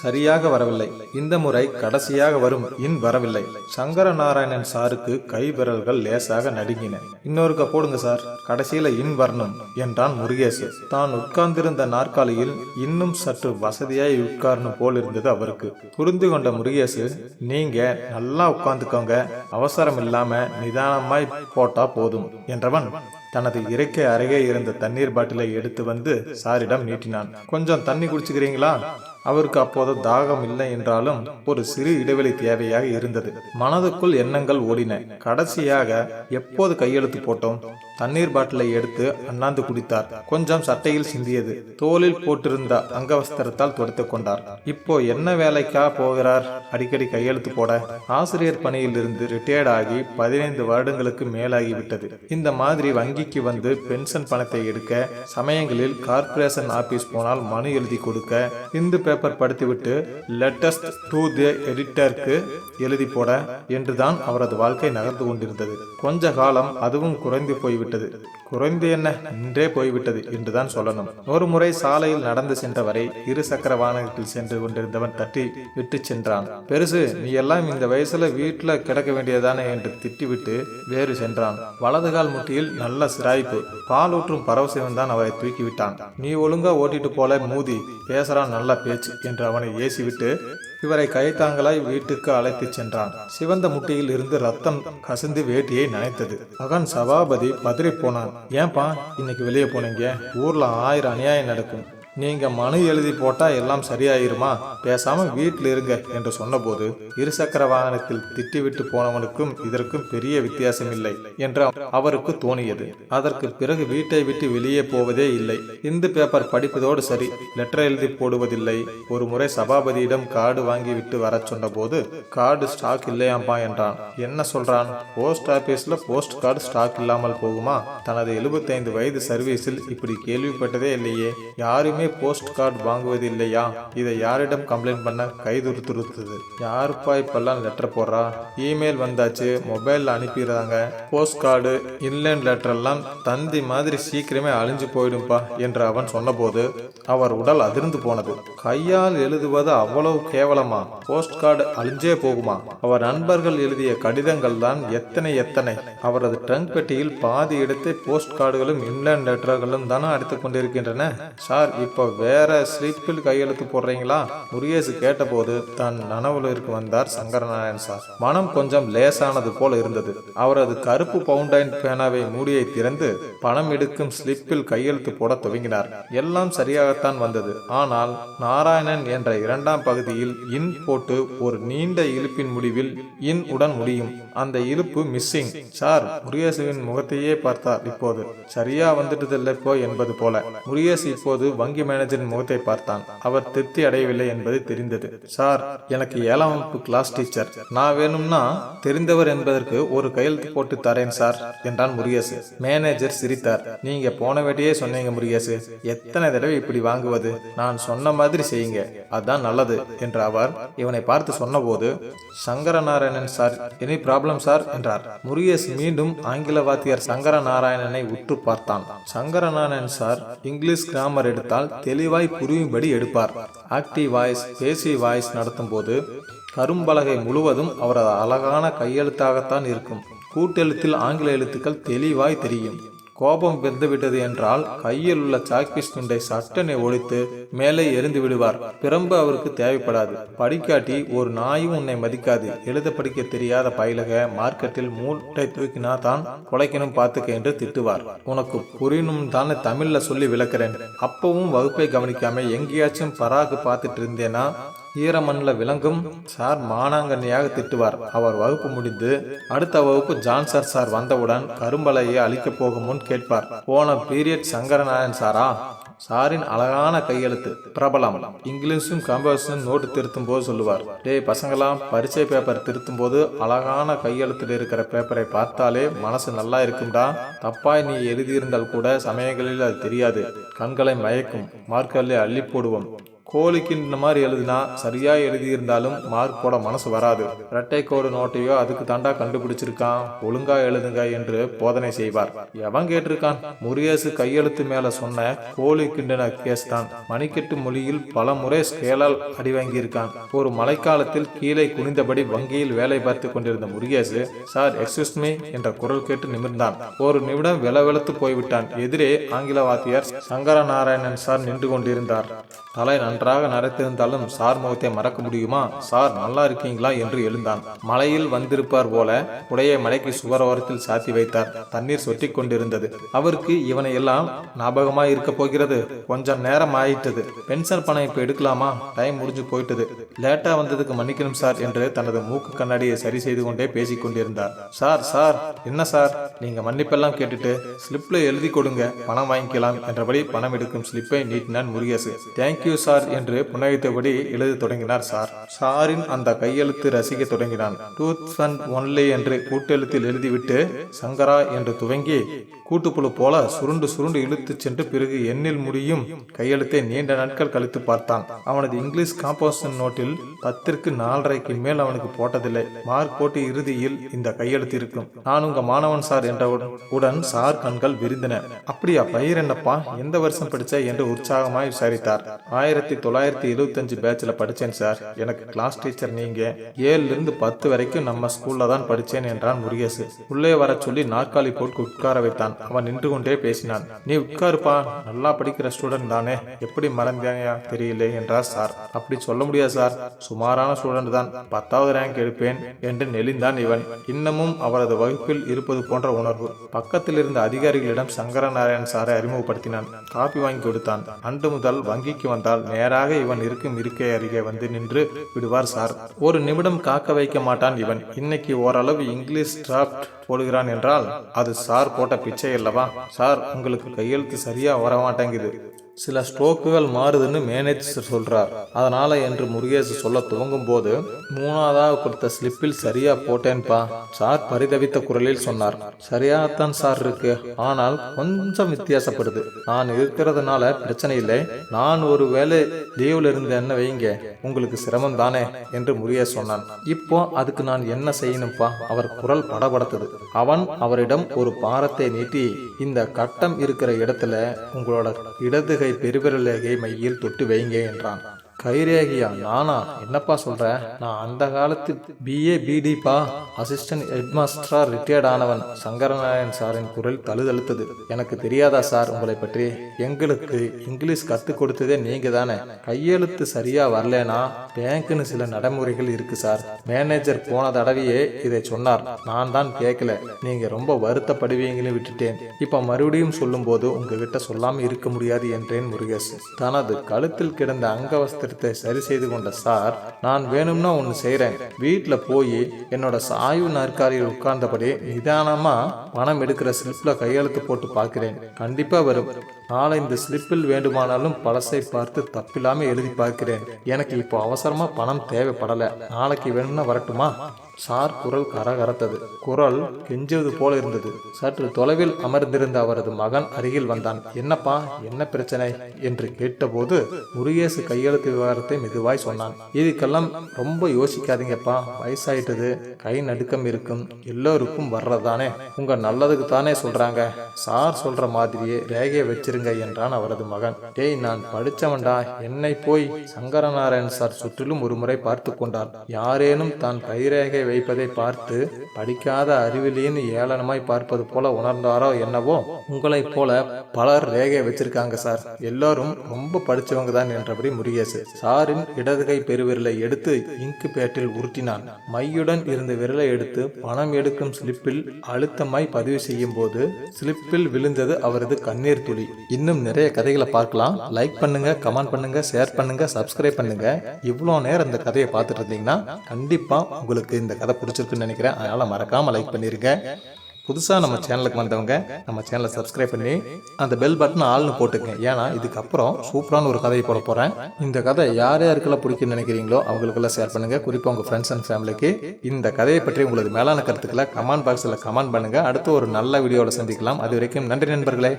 சரியாக வரவில்லை. இந்த முறை கடைசியாக வரும். இன் வரவில்லை. சங்கர நாராயணன் சாருக்கு கைவிரல்கள் லேசாக நடுங்கின. இன்னொருக்க போடுங்க சார். கடைசியில இன் வரணும் என்றான் முருகேசு. தான் உட்கார்ந்திருந்த நாற்காலியில் இன்னும் சற்று வசதியாய் உட்காரணும் போல் இருந்தது அவருக்கு. புரிந்து கொண்ட முருகேசு நீங்க நல்லா உட்கார்ந்துக்கோங்க. அவசரம் இல்லாம நிதானமாய் போட்டா போதும் என்றவன் தனது இறக்கை அருகே இருந்த தண்ணீர் பாட்டிலை எடுத்து வந்து சாரிடம் நீட்டினான். கொஞ்சம் தண்ணி குடிச்சுக்கிறீங்களா? அவருக்கு அப்போது தாகம் இல்லை என்றாலும் ஒரு சிறு இடைவெளி தேவையாக இருந்தது. மனதுக்குள் எண்ணங்கள் ஓடின. கடைசியாக எப்போது கையெழுத்து போட்டோம்? தண்ணீர் பாட்டிலை எடுத்து அண்ணாந்து குடித்தார். கொஞ்சம் சட்டையில் சிந்தியது. தோளில் போட்டிருந்த அங்கவஸ்திரத்தால் துடைத்துக் கொண்டார். இப்போ என்ன வேலைக்கா போகிறார்? அடிக்கடி கையெழுத்து போட. ஆசிரியர் பணியிலிருந்து ரிட்டையர்ட் ஆகி பதினைந்து வருடங்களுக்கு மேலாகிவிட்டது. இந்த மாதிரி வங்கி வங்கிக்கு வந்து பென்ஷன் பணத்தை எடுக்க சமயங்களில் கார்ப்பரேஷன் ஆபீஸ் போனால் மனு எழுதி கொடுக்க இந்து பேப்பர் படித்துவிட்டு லெட்டஸ்ட் டு தி எடிட்டருக்கு எழுதி போட என்றுதான் அவரது வாழ்க்கை நகர்ந்து கொண்டிருந்தது. கொஞ்ச காலம் அதுவும் குறைந்து போய்விட்டது. குறைந்து என்ன? நின்றே போய்விட்டது என்றுதான் சொல்லணும். ஒரு முறை சாலையில் நடந்து சென்றவரை இரு சக்கர வாகனத்தில் சென்று கொண்டிருந்தவன் தட்டி விட்டு சென்றான். பெருசு நீ எல்லாம் இந்த வயசுல வீட்டுல கிடக்க வேண்டியதானே என்று திட்டிவிட்டு வேறு சென்றான். வலது கால் முட்டியில் நல்ல சிராய்ப்பு. பாலூற்றும் பரவசிவன் தான் அவரை தூக்கிவிட்டான். நீ ஒழுங்கா ஓட்டிட்டு போல மூதி. பேசுறான் நல்ல பேச்சு என்று அவனை ஏசிவிட்டு இவரை கைத்தாங்களாய் வீட்டுக்கு அழைத்துச் சென்றான். சிவந்த முட்டியில் இருந்து ரத்தம் கசிந்து வேட்டியை நனைத்தது. மகன் சபாபதி பதறி போனான். ஏன்பா இன்னைக்கு வெளியே போனீங்க? ஊர்ல ஆயிரம் அநியாயம் நடக்கும். நீங்கள் மனு எழுதி போட்டால் எல்லாம் சரியாயிருமா? பேசாமல் வீட்டில் இருங்க என்று சொன்னபோது இருசக்கர வாகனத்தில் திட்டிவிட்டு போனவனுக்கும் இதற்கும் பெரிய வித்தியாசம் இல்லை என்று அவருக்கு தோணியது. அதற்கு பிறகு வீட்டை விட்டு வெளியே போவதே இல்லை. இந்து பேப்பர் படிப்பதோடு சரி லெட்டர் எழுதி போடுவதில்லை. ஒரு முறை சபாபதியிடம் கார்டு வாங்கி விட்டு வரச் சொன்னபோது கார்டு ஸ்டாக் இல்லையாம்பா என்றான். என்ன சொல்றான்? போஸ்ட் ஆபீஸ்ல போஸ்ட் கார்டு ஸ்டாக் இல்லாமல் போகுமா? தனது 75 வயது சர்வீஸில் இப்படி கேள்விப்பட்டதே இல்லையே. யாருமே போஸ்ட் கார்டு வாங்குவது இல்லையா இதை யாரிடம் கம்ப்ளைண்ட் பண்ண கைதுருத்துருத்தது யாருப்பா இப்பெல்லாம் லெட்டர் போடுறா? இமெயில் வந்தாச்சு மொபைல்ல அனுப்பிடுறாங்க. போஸ்ட் கார்டு இன்லைன் லெட்டர் எல்லாம் தந்தி மாதிரி சீக்கிரமே அழிஞ்சு போயிடும்பா என்று அவன் சொன்னபோது அவர் உடல் அதிர்ந்து போனது. கையால் எழுதுவது அவ்வளவு கேவலமா? போஸ்ட் கார்டு அழிஞ்சே போகுமா? அவர் நண்பர்கள் எழுதிய கடிதங்கள் தான் எத்தனை எத்தனை? அவரது ட்ரங்க் பெட்டியில் பாதி இடத்தை போஸ்ட் கார்டுகளும் இன்லைன் லெட்டர்களும் தானே அடித்துக் கொண்டிருக்கின்றன. சார் இப்போ வேற ஸ்லிப்பில் கையெழுத்து போடுறீங்களா? முருகேசு கேட்டபோது தன் நனவுலிற்கு வந்தார் சங்கரநாராயண் சார். மனம் கொஞ்சம் லேசானது போல இருந்தது. அவரது கருப்பு பவுண்டைன் பேனாவை மூடியை திறந்து பணம் எடுக்கும் ஸ்லிப்பில் கையெழுத்து போட துவங்கினார். எல்லாம் சரியாகத்தான் வந்தது. ஆனால் நாராயணன் என்ற இரண்டாம் பகுதியில் இன் போட்டு ஒரு நீண்ட இழுப்பின் முடிவில் இன் உடன் முடியும். அந்த இழுப்பு மிஸ்ஸிங். சார் முருகேசுவின் முகத்தையே பார்த்தார் இப்போது. சரியா வந்துட்டதில்லை போ என்பது போல. முருகேசு இப்போது வங்கி மேனேஜரின் முகத்தை பார்த்தான். அவர் திருப்தி அடையவில்லை என்பது தெரிந்தது. சார் எனக்கு ஏழாம் வகுப்பு கிளாஸ் டீச்சர் நான் வேணும்னா தெரிந்தவர் என்பதற்கு ஒரு கையெழுத்து போட்டு தரேன் சார் என்றான் முருகேசு. மேனேஜர் சிரித்தார். நீங்க போன வேட்டையே சொன்னீங்க முருகேசு. எத்தனை தடவை இப்படி வாங்குவது? நான் சொன்ன மாதிரி செய்யுங்க. அதுதான் நல்லது என்று அவர் இவனை பார்த்து சொன்னபோது Sankaranarayanan sir. Any problem sir என்றார். முருகேசு மீண்டும் ஆங்கில வாத்தியார் சங்கரநாராயணனை உற்று பார்த்தான். சங்கரநாராயணன் சார் இங்கிலீஷ் கிராமர் எடுத்தால் தெளிவாய் புரியும்படி எடுப்பார். ஆக்டிவ் வாய்ஸ் பேசி வாய்ஸ் நடத்தும் போது கரும்பலகை முழுவதும் அவரது அழகான கையெழுத்தாகத்தான் இருக்கும். கூட்டெழுத்தில் ஆங்கில எழுத்துக்கள் தெளிவாய் தெரியும். கோபம் வெந்துவிட்டது என்றால் கையில் உள்ள சாக்பீஸ் துண்டை சட்டனை ஒழித்து மேலே எரிந்து விடுவார். பிரம்பு அவருக்கு தேவைப்படாது. படிக்காட்டி ஒரு நாயும் உன்னை மதிக்காது. எழுத படிக்க தெரியாத பயிலக மார்க்கெட்டில் மூட்டை தூக்கினா தான் குலைக்கணும் பார்த்துக்க என்று திட்டுவார். உனக்கு புரியணும் தானே தமிழ்ல சொல்லி விளக்குறேன். அப்பவும் வகுப்பை கவனிக்காம எங்கேயாச்சும் பராக்கு பார்த்துட்டு இருந்தேனா? ஈரமண்ணில் விளங்கும் சார் மானாங்கண்ணியாக திட்டுவார். அவர் வகுப்பு முடிந்து அடுத்த வகுப்பு ஜான்சர் சார் வந்தவுடன் கரும்பலையை அழிக்கப் போகும் முன் கேட்பார். போன பீரியட் சங்கரநாயன் சாரா? சாரின் அழகான கையெழுத்து பிரபலம். இங்கிலீஷும் கம்போஸும் நோட்டு திருத்தும் போது சொல்லுவார். டேய் பசங்களாம் பரீட்சை பேப்பர் திருத்தும் போது அழகான கையெழுத்தில் இருக்கிற பேப்பரை பார்த்தாலே மனசு நல்லா இருக்கும்டா. தப்பாய் நீ எழுதியிருந்தால் கூட சமயங்களில் அது தெரியாது. கண்களை மயக்கும் மார்க்கல்லே அள்ளி போடுவோம். கோழிக்கின்ற மாதிரி எழுதினா சரியாக எழுதியிருந்தாலும் மார்க் போட மனசு வராது. இரட்டை கோடு நோட்டையோ அதுக்கு தாண்டா கண்டுபிடிச்சிருக்கான். ஒழுங்கா எழுதுங்க என்று போதனை செய்வார். எவன் கேட்டிருக்கான்? முருகேசு கையெழுத்து மேல சொன்ன கோழி கிண்டின கேஸ் தான் மணிக்கட்டு மொழியில் பல முறை ஸ்கேலால் அடி வாங்கியிருக்கான் ஒரு மழைக்காலத்தில் கீழே குனிந்தபடி வங்கியில் வேலை பார்த்து கொண்டிருந்த முருகேசு சார் எக்ஸ்கியூஸ் மீ என்ற குரல் கேட்டு நிமிர்ந்தான். ஒரு நிமிடம் வெளவெளத்து போய்விட்டான். எதிரே ஆங்கில வாத்தியார் சங்கர நாராயணன் சார் நின்று கொண்டிருந்தார். தலை நன்றாக நரைத்திருந்தாலும் சார் முகத்தை மறக்க முடியுமா? சார் நல்லா இருக்கீங்களா? என்று எழுந்தான். மலையில் வந்திருப்பார் போல உடைய மலைக்கு சுவரோரத்தில் சாத்தி வைத்தார். தண்ணீர் சொட்டி கொண்டிருந்தது. அவருக்கு இவனை எல்லாம் ஞாபகமாய் இருக்க போகிறது. கொஞ்சம் நேரம் ஆயிட்டது. பென்ஷன் பணம் இப்ப எடுக்கலாமா? டைம் முடிஞ்சு போயிட்டது. லேட்டா வந்ததுக்கு மன்னிக்கணும் சார் என்று தனது மூக்கு கண்ணாடியை சரி செய்து கொண்டே பேசிக் கொண்டிருந்தார். சார் சார் என்ன சார்? நீங்க மன்னிப்பெல்லாம் கேட்டுட்டு ஸ்லிப்ல எழுதி கொடுங்க. பணம் வாங்கிக்கலாம் என்றபடி பணம் எடுக்கும் ஸ்லிப்பை நீட்டினான் முருகேசு. தேங்க்யூ சார் என்று புன்னகைத்தபடி எழுத தொடங்கினார் சார். சாரின் அந்த கையெழுத்து ரசிக்க தொடங்கினான். டூத் அண்ட் ஒன்லி என்று கூட்டெழுத்தில் எழுதிவிட்டு சங்கரா என்று துவங்கி கூட்டுப்புழு போல சுருண்டு சுருண்டு இழுத்து சென்று பிறகு எண்ணில் முடியும் கையெழுத்தை நீண்ட நாட்கள் கழித்து பார்த்தான். அவனது இங்கிலீஷ் காம்போசிஷன் நோட்டில் பத்திற்கு நாலரைக்கு மேல் அவனுக்கு போட்டதில்லை. மார்க் போட்டு இறுதியில் இந்த கையெழுத்து இருக்கும். நான் உங்க மாணவன் சார் என்றவுடன் உடன் சார் கண்கள் விரிந்தன. அப்படியா பயிர் என்னப்பா? எந்த வருஷம் படிச்ச? என்று உற்சாகமாய் விசாரித்தார். ஆயிரத்தி தொள்ளாயிரத்தி இருபத்தஞ்சு பேட்ச்ல படிச்சேன் சார் எனக்கு கிளாஸ் டீச்சர் நீங்கள் ஏழுலேருந்து பத்து வரைக்கும் நம்ம ஸ்கூல்ல தான் படிச்சேன் என்றான் முருகேசு. உள்ளே வர சொல்லி நாற்காலி போட்டு உட்கார வைத்தான். அவன் நின்று கொண்டே பேசினான். நீ உட்காருப்பா. நல்லா படிக்கிற ஸ்டூடெண்ட் தானே. எப்படி மறந்தாயா தெரியல என்றார் சார் அப்படி சொல்ல முடியாது சார் சுமாரான ஸ்டூடெண்ட் தான். பத்தாவது ரேங்க் எடுப்பேன் என்று நெளிந்தான் இவன். இன்னமும் அவரது வகுப்பில் இருப்பது போன்ற உணர்வு. பக்கத்தில் இருந்த அதிகாரிகளிடம் சங்கரநாராயண் சாரை அறிமுகப்படுத்தினான். காபி வாங்கி கொடுத்தான். அன்று முதல் வங்கிக்கு வந்தால் நேராக இவன் இருக்கும் இருக்கை அருகே வந்து நின்று விடுவார் சார். ஒரு நிமிடம் காக்க வைக்க மாட்டான் இவன். இன்னைக்கு ஓரளவு இங்கிலீஷ் டிராப்ட் போடுகிறான் என்றால் அது சார் போட்ட பிச்சை அல்லவா? சார் உங்களுக்கு கையெழுத்து சரியா வர மாட்டேங்குது சில ஸ்ட்ரோக்குகள் மாறுதுன்னு மேனேஜர் சொல்கிறார் அதனால் என்று முருகேஷ் சொல்ல துவங்கும் போது மூணாவதாக கொடுத்த ஸ்லிப்பில் சரியா போட்டேன்பா சார் பரிதவித்த குரலில் சொன்னார். சரியாகத்தான் சார் இருக்கு ஆனால் கொஞ்சம் வித்தியாசப்படுது. நான் இருக்கிறதுனால பிரச்சனை இல்லை. நான் ஒரு வேலை லீவில் இருந்து என்ன வைங்க உங்களுக்கு சிரமம் தானே என்று முருகேஷ் சொன்னான். இப்போ அதுக்கு நான் என்ன செய்யணும்ப்பா அவர் குரல் படபடத்தது. அவன் அவரிடம் ஒரு பாரத்தை நீட்டி இந்த கட்டம் இருக்கிற இடத்துல உங்களோட இடது பெருவிரலேகை மையில் தொட்டு வைங்க என்றான். கைரேகியா? நானா? என்னப்பா சொல்ற? நான் அந்த காலத்து பிஏ பிடிப்பா அசிஸ்டன்ட் ஹெட்மாஸ்டரா ரிட்டையர்ட் ஆனவன். சங்கரநாராயண் சாரின் குரல் தழுதழுத்தது. எனக்கு தெரியாதா சார் உங்களை பற்றி? எங்களுக்கு இங்கிலீஷ் கற்றுக் கொடுத்ததே நீங்க தானே. கையெழுத்து சரியா வரலனா? பேங்க்னு சில நடைமுறைகள் இருக்கு சார். மேனேஜர் போன தடவையே இதை சொன்னார். நான் தான் கேட்கல நீங்க ரொம்ப வருத்தப்படுவீங்கன்னு விட்டுட்டேன். இப்ப மறுபடியும் சொல்லும்போது உங்ககிட்ட சொல்லாம இருக்க முடியாது என்றேன் முருகேஷ். தனது கழுத்தில் கிடந்த அங்கவஸ்திரத்தை சரி செய்து கொண்ட சார் நான் வேணும்னா ஒன்று செய்கிறேன் வீட்டில் போய் என்னோட சாய்வு நாற்காலியில் உட்கார்ந்தபடி நிதானமாக பணம் எடுக்கிற ஸ்லிப்பில் கையெழுத்து போட்டு பார்க்கிறேன். கண்டிப்பாக வரும். நாளை இந்த ஸ்லிப்பில் வேண்டுமானாலும் பழசை பார்த்து தப்பில்லாமல் எழுதி பார்க்கிறேன். எனக்கு இப்போ அவசரமாக பணம் தேவைப்படலை. நாளைக்கு வேணும்னா வரட்டுமா? சார் குரல் கரகரத்தது. குரல் கெஞ்சுவது போல இருந்தது. சற்று தொலைவில் அமர்ந்திருந்த அவரது மகன் அருகில் வந்தான். என்னப்பா என்ன பிரச்சனை? என்று கேட்டபோது முருகேசு கையெழுத்து விவகாரத்தை மெதுவாய் சொன்னான். இதுக்கெல்லாம் ரொம்ப யோசிக்காதீங்கப்பா. வயசாயிட்டது. கை நடுக்கம் இருக்கும். எல்லோருக்கும் வர்றதானே உங்க நல்லதுக்கு தானே சொல்றாங்க. சார் சொல்ற மாதிரியே ரேகையை வச்சிருங்க என்றான் அவரது மகன். டேய் நான் படிச்சவன்டா. என்னை போய் சங்கரநாராயண் சார் சுற்றிலும் ஒரு முறை பார்த்து கொண்டார். யாரேனும் தான் கைரேகை வைப்பதை பார்த்து படிக்காத அறிவிலின்னு ஏளனமாய் பார்ப்பது போல உணர்ந்தாரோ என்னவோ உங்களைப் போல பலர் ரேகை வச்சிருக்காங்க சார். எல்லாரும் ரொம்ப படிச்சவங்க தான் என்றபடி முருகேசு. சாரின் இடதுகை பெருவிரலை எடுத்து இங்கு பேட்டில் உருட்டினான். மையுடன் இருந்த விரலை எடுத்து பணம் எடுக்கும் ஸ்லிப்பில் அழுத்தமாய் பதிவு செய்யும் போது ஸ்லிப்பில் விழுந்தது அவரது கண்ணீர் துளி. இன்னும் நிறைய கதைகளை பார்க்கலாம். லைக் பண்ணுங்க கமெண்ட் பண்ணுங்க ஷேர் பண்ணுங்க சப்ஸ்கிரைப் பண்ணுங்க. இவ்வளோ நேரம் இந்த கதையை பார்த்துட்டு இருந்தீங்கன்னா கண்டிப்பா உங்களுக்கு இந்த கதை பிடிச்சிருக்குன்னு நினைக்கிறேன். அதனால் மறக்காம லைக் பண்ணிருங்க. புதுசாக நம்ம சேனலுக்கு வந்தவங்க நம்ம சேனலை சப்ஸ்கிரைப் பண்ணி அந்த பெல் பட்டன் ஆள்னு போட்டுக்கங்க. ஏன்னா இதுக்கப்புறம் சூப்பரான ஒரு கதையை போட போகிறேன் இந்த கதை யார் யாருக்கெல்லாம் பிடிக்கும்னு நினைக்கிறீங்களோ அவங்களுக்கெல்லாம் ஷேர் பண்ணுங்கள் குறிப்பாக உங்கள் ஃப்ரெண்ட்ஸ் அண்ட் ஃபேமிலிக்கு இந்த கதையை பற்றி உங்களது மேலான கருத்துக்களை கமெண்ட் பாக்ஸில் கமெண்ட் பண்ணுங்கள் அடுத்து ஒரு நல்ல வீடியோவில் சந்திக்கலாம். அது வரைக்கும் நன்றி நண்பர்களே.